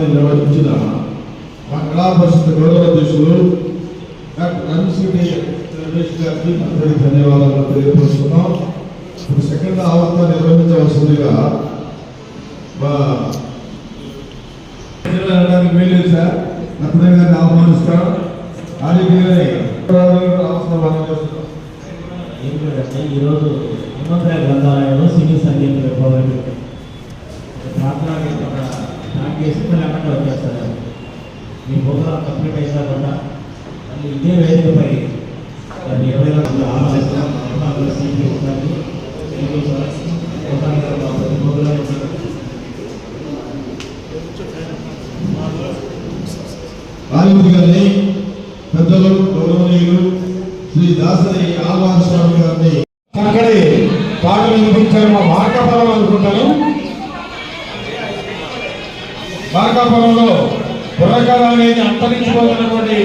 అవతాన్ని నిర్వహించిన మా కళా పరిషత్ గౌరవ అధ్యక్షులు డాక్టర్ రంజిరెడ్డి రమేష్ గారికి అందరికీ ధన్యవాదాలు తెలియపరుస్తున్నాం. ఇప్పుడు సెకండ్ అవతార నిర్వహించవలసిందిగా సార్ గారిని ఆహ్వానిస్తాం. ఈరోజు గ్రంథాలయంలో సినీ సంగీత విభాగం ప్రార్థనా చేసి మళ్ళీ అక్కడ వచ్చేస్తారు. మీ ప్రోగ్రామ్ కంప్లీట్ అయిన తర్వాత మళ్ళీ ఇదే వేదికపై దాన్ని ఇరవై లక్షలు విభాగంలో సీట్లు ఇస్తాను థ్యాంక్ యూ సార్ ప్రోగ్రామ్ మా ప్రతి ప్రోగ్రామ్ రాజమూర్తి గారిని పెద్దలు గౌరవనీయులు శ్రీ దాసరి ఆహ్వాన స్వామి గారిని. చక్కటి పాటలు వినిపించారు మా మార్కాపురం అనుకుంటాను. మార్కాపురంలో బుర్రకథ అనేది అంతరించిపోతున్నటువంటి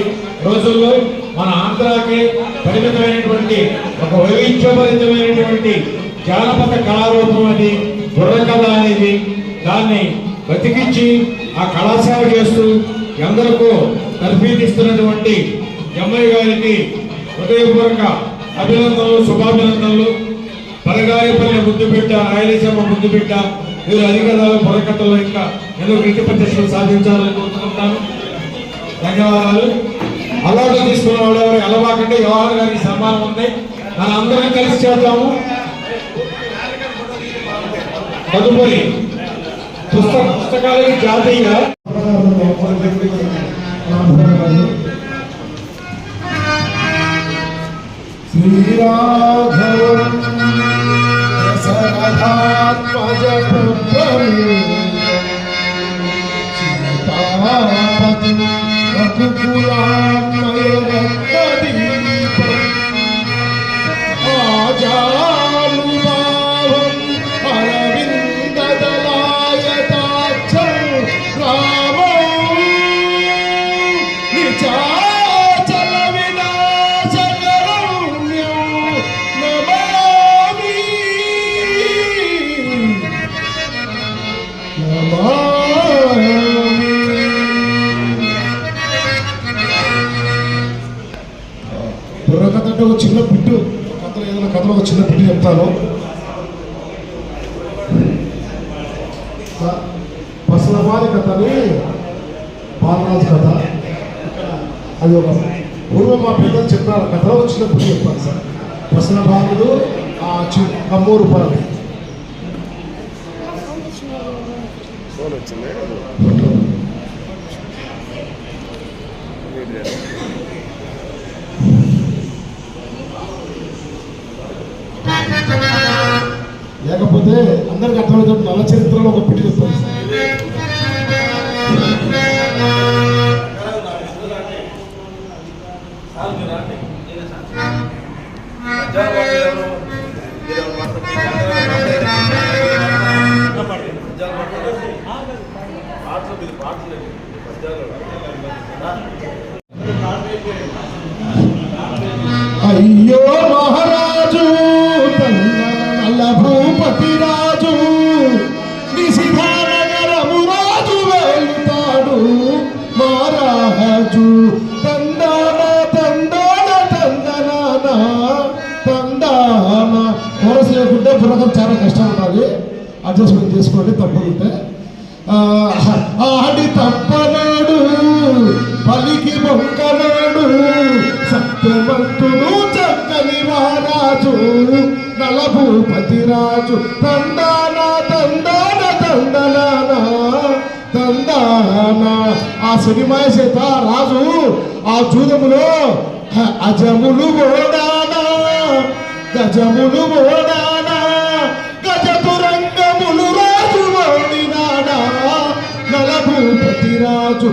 రోజుల్లో మన ఆంధ్రాకి పరిమితమైనటువంటి ఒక వైవిధ్యభరితమైనటువంటి జానపద కళారూపం అది బుర్రకథ అనేది దాన్ని బతికించి ఆ కళాశాల చేస్తూ ఎందరికో తర్ఫీదిస్తున్నటువంటి ఎమ్మెల్యే గారికి హృదయపూర్వక అభినందనలు శుభాభినందనలు. పరగాయపల్లి ముద్దు బిడ్డ రాయలసీమ ముద్దు బిడ్డ వీరు అధికారులు బుర్రకథలో ఇంకా ఎన్నో కృతి ప్రతిష్టలు సాధించాలని కోరుకుంటున్నాను. ధన్యవాదాలు. అలవాటు తీసుకున్న వాళ్ళు ఎవరు ఎలవాకంటే వ్యవహార గారికి సన్మానం ఉంది. మన అందరం కలిసి చేద్దాము. తదుపరి పుస్తక పుస్తకాలకి జాతీయ శ్రీరాఘవం దశరథాత్మజ ఒక చిన్న బిట్టు కథలో ఏదైనా కథలో ఒక చిన్న బిట్టు చెప్తాను. బసలవారి కథ అని బాలరాజు కథ. అది ఒక పూర్వం మా పెద్దలు చెప్పారు కథలో ఒక చిన్న బిట్టు చెప్తాను సార్. పసల బాలుడు ఆ చి కమ్మూరు పరది లేకపోతే అందరికి అర్థమవుతుంది నల్ల చరిత్రలో ఒక పిటి చెప్తాను సార్ అయ్యో భూపతి రాజు నిశిధానగరము రాజు వెళ్తాడు. మారాజు తందాన తందాన తందనాన తందాన కొరస లేకుంటే బుర్రకం చాలా కష్టం ఉంటుంది అడ్జస్ట్మెంట్ చేసుకోండి తప్పకుంటే. ఆడి తప్పనాడు పలికి మొక్కనాడు సత్యవంతుడు చక్కని మహారాజు. నల భూపతి రాజు. తందాన తందాన తందనాన తందాన ఆ సినిమా చేత రాజు ఆ జూదములో అజములు ఓడానా గజములు ఓడానా. గజతురంగములు రాజు ఓడినాడా? నలభూపతి రాజు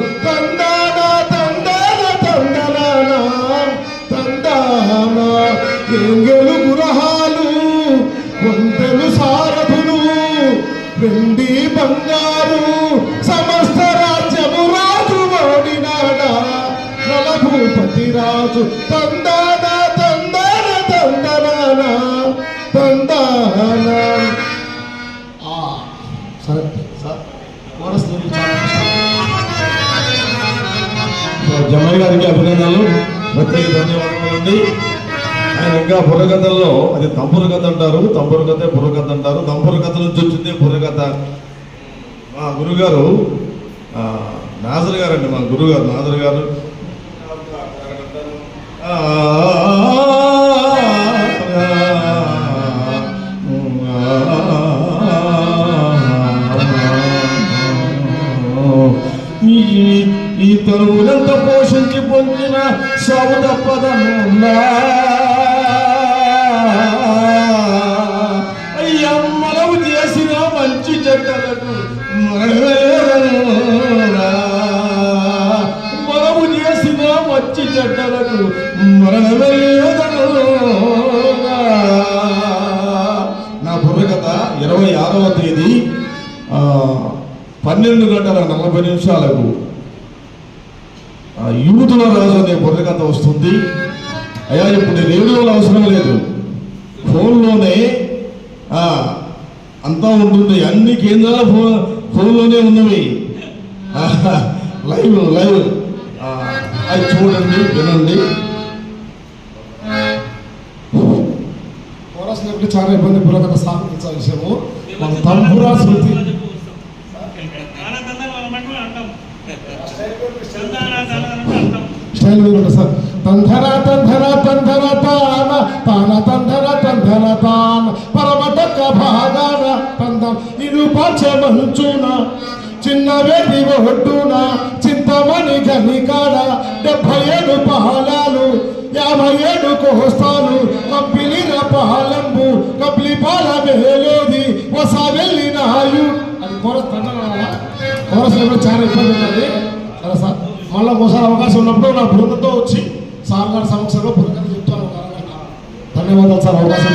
రాజు తందాన తందాన తందనాన సరే గారికి అభినందనలు. ప్రత్యేక ధన్యవాదాలండి ఆయన ఇంకా బుర్రకథల్లో అది తంపురు కథ అంటారు. తంపురు కథే బుర్రకథ అంటారు. తంపురు కథ నుంచి వచ్చింది బుర్రకథ మా గురుగారు నాజర్ గారు అండి మా గురుగారు నాజర్ గారు. ఈ తరువులంత పోషించి పొందిన సాగు తప్పదనున్నా అయ్యమ్మలవు చేసిన మంచి చెడ్డలకు ఇరవై ఆరవ తేదీ పన్నెండు గంటల నలభై నిమిషాలకు యూతుల రాజు అనే బుర్రకథ వస్తుంది. అయ్యా ఇప్పుడు రేడియోలు అవసరం లేదు. ఫోన్లోనే అంతా ఉంటుంది. అన్ని కేంద్రాల ఫోన్ ఫోన్లోనే ఉన్నవి. Live live. అది చూడండి వినండి. కోరసినప్పుడు చాలా ఇబ్బంది పురాతన సాధించే విషయము. మన తంబురా శృతి. స్టైల్ వేరు సార్. తంధర తంధర తంధర తాన తాన తంధర తంధర తాన పరమటక భాగాన తందం ఇరు మంచున చిన్న వేది ఒడ్డున చింతమణి గనికాడ డెబ్బై ఏడు పహలాలు యాభై ఏడు కోస్తాలు కంపిలిన పాలంబు కపిలి పాల మేలేది వస వెళ్ళినాయు అది కోరస్ తండ్రి కోరస్లో చాలా ఇబ్బంది ఉన్నది. సరే సార్ మళ్ళీ ఒకసారి అవకాశం ఉన్నప్పుడు నా బృందంతో వచ్చి సార్ గారి సమక్షంలో బృందం చెప్తాను ధన్యవాదాలు సార్ అవకాశం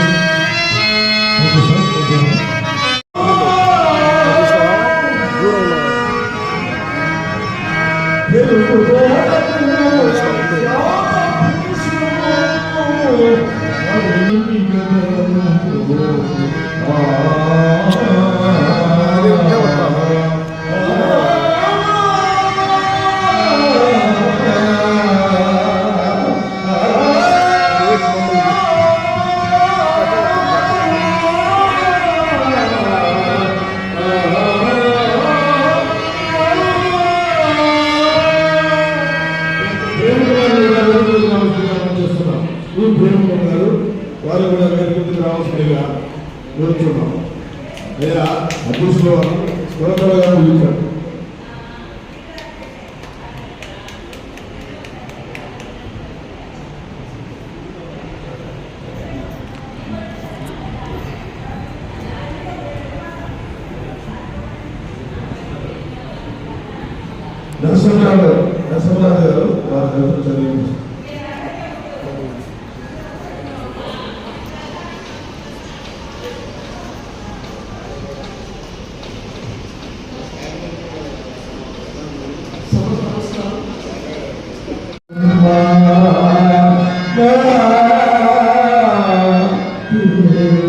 గారు వారు కూడా వేదికకు రావాల్సిందిగా కోరుతున్నాం అయ్యా అధ్యక్షులు స్వరకళ గారు పిలిచారు నరసింహరావు గారు నరసింహరావు గారు వారి చదివి అయ్యో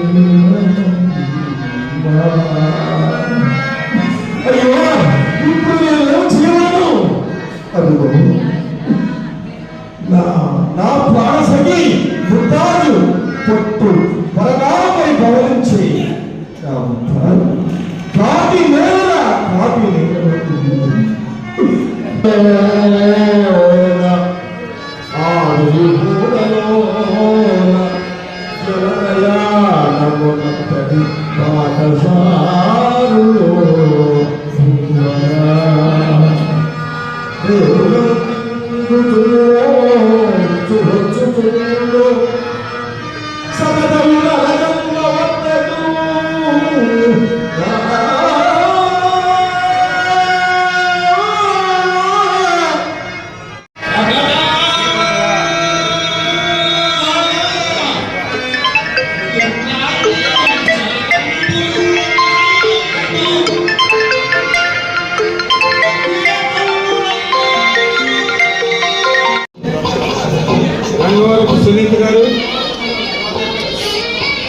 సునీత్ గారు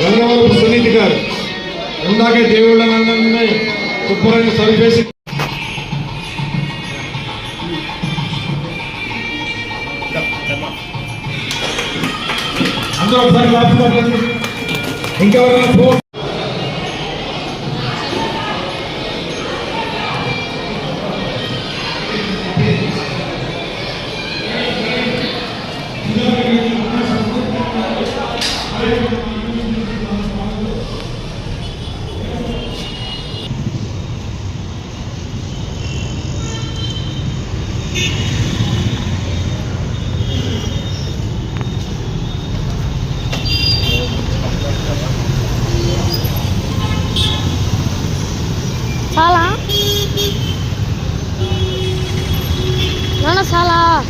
గంగవరపు సునీత్ గారు. ఇందాకే దేవుళ్ళనందరినీ శుభ్రంగా సరిచేసి ఆఫీసర్లు ఇంకెవరైనా ఫోన్ చాలా నాన్న చాలా